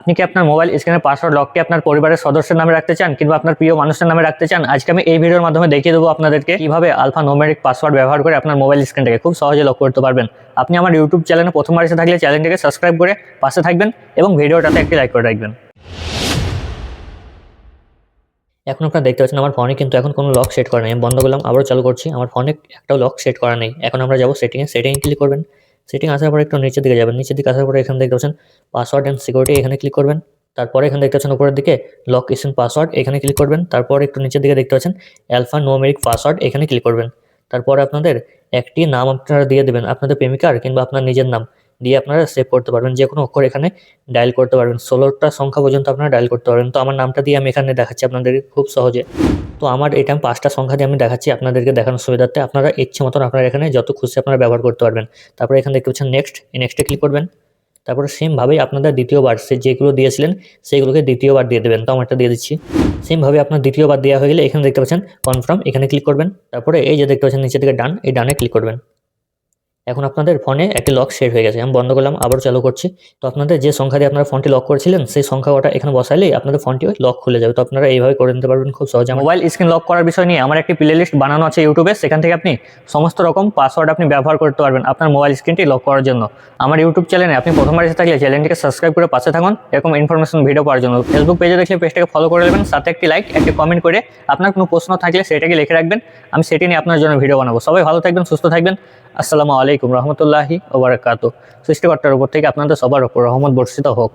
আপনি কি আপনার মোবাইল স্ক্রিনের পাসওয়ার্ড লকটি আপনার পরিবারের সদস্যের নামে রাখতে চান কিংবা আপনার প্রিয় মানুষের নামে রাখতে চান? আজকে আমি এই ভিডিওর মাধ্যমে দেখিয়ে দেবো আপনাদেরকে কীভাবে আলফা নোমেরিক পাসওয়ার্ড ব্যবহার করে আপনার মোবাইল স্ক্রিনটাকে খুব সহজে লক করতে পারবেন। আপনি আমার ইউটিউব চ্যানেলে প্রথমবার এসে থাকলে চ্যানেলটিকে সাবস্ক্রাইব করে পাশে থাকবেন এবং ভিডিওটাতে একটি লাইক করে রাখবেন। এখন আপনারা দেখতে পাচ্ছেন আমার ফোনে কিন্তু এখন কোনো লক সেট করা নেই। আমি বন্ধ করলাম, আবারও চালু করছি। আমার ফোনে একটাও লক সেট করা নেই। এখন আমরা যাব সেটিংয়ে সেটিংয়ে ক্লিক করবেন। সেটিং আসার পরে একটু নিচের দিকে যাবেন। নিচের দিকে আসার পরে এখানে দেখতে পাচ্ছেন পাসওয়ার্ড অ্যান্ড সিকিউরিটি এখানে ক্লিক করবেন। তারপরে এখানে দেখতে পাচ্ছেন উপরের দিকে লক ইসেন পাসওয়ার্ড এখানে ক্লিক করবেন। তারপর একটু নিচের দিকে দেখতে পাচ্ছেন অ্যালফা নোমেরিক পাসওয়ার্ড এখানে ক্লিক করবেন। তারপরে আপনাদের একটি নাম আপনারা দিয়ে দেবেন। আপনাদের প্রেমিকার কিংবা আপনার নিজের নাম দিয়ে আপনারা সেভ করতে পারবেন। যে কোনো অক্ষর এখানে ডায়াল করতে পারবেন। ষোলোটা সংখ্যা পর্যন্ত আপনারা ডায়াল করতে পারবেন। তো আমার নামটা দিয়ে আমি এখানে দেখাচ্ছি আপনাদেরকে খুব সহজে। তো আমার এটা আমি পাঁচটা সংখ্যা দিয়ে আমি দেখাচ্ছি আপনাদেরকে দেখানোর সুবিধার্থে। আপনারা ইচ্ছে মতন আপনারা এখানে যত খুশি আপনারা ব্যবহার করতে পারবেন। তারপরে এখানে দেখতে পাচ্ছেন নেক্সট এই নেক্সটে ক্লিক করবেন। তারপরে সেমভাবেই আপনাদের দ্বিতীয়বার সে যেগুলো দিয়েছিলেন, সেইগুলোকে দ্বিতীয়বার দিয়ে দেবেন। তো আমারটা দিয়ে দিচ্ছি। সেমভাবে আপনার দ্বিতীয়বার দেওয়া হয়ে গেলে এখানে দেখতে পাচ্ছেন কনফার্ম এখানে ক্লিক করবেন। তারপরে এই যে দেখতে পাচ্ছেন নিচে থেকে ডান এই ডানে ক্লিক করবেন। এখন আপনাদের ফোনে একটি লক সেট হয়ে গেছে। আমি বন্ধ করলাম, আবার চালু করছি। তো আপনাদের যে সংখ্যা দিয়ে আপনারা ফোনটি লক করেছিলেন, সেই সংখ্যা ওটা এখানে বসাইলেই আপনাদের ফোনটি লক খুলে যাবে। তো আপনারা এইভাবে করে নিতে পারবেন খুব সহজে। মোবাইল স্ক্রিন লক করার বিষয় নিয়ে আমার একটি প্লে লিস্ট বানানো আছে ইউটিউবে সেখান থেকে আপনি সমস্ত রকম পাসওয়ার্ড আপনি ব্যবহার করতে পারবেন আপনার মোবাইল স্ক্রিনটি লক করার জন্য। আমার ইউটিউব চ্যানেলে আপনি প্রথমবার এসে থাকলে চ্যানেলটিকে সাবস্ক্রাইব করে পাশে থাকুন। এরকম ইনফরমেশন ভিডিও পাওয়ার জন্য। ফেসবুক পেজে দেখলে পেজটাকে ফলো করে নেবেন, সাথে একটি লাইক একটি কমেন্ট করে আপনার কোনো প্রশ্ন থাকলে সেটাকে লিখে রাখবেন। আমি সেটি নিয়ে আপনার জন্য ভিডিও বানাবো। সবাই ভালো থাকবেন, সুস্থ থাকবেন। আসসালামু আলাইকুম রহমতুল্লাহি ওবরাকাতু সৃষ্টিকর্তার উপর থেকে আপনাদের সবার উপর রহমত বর্ষিত হোক।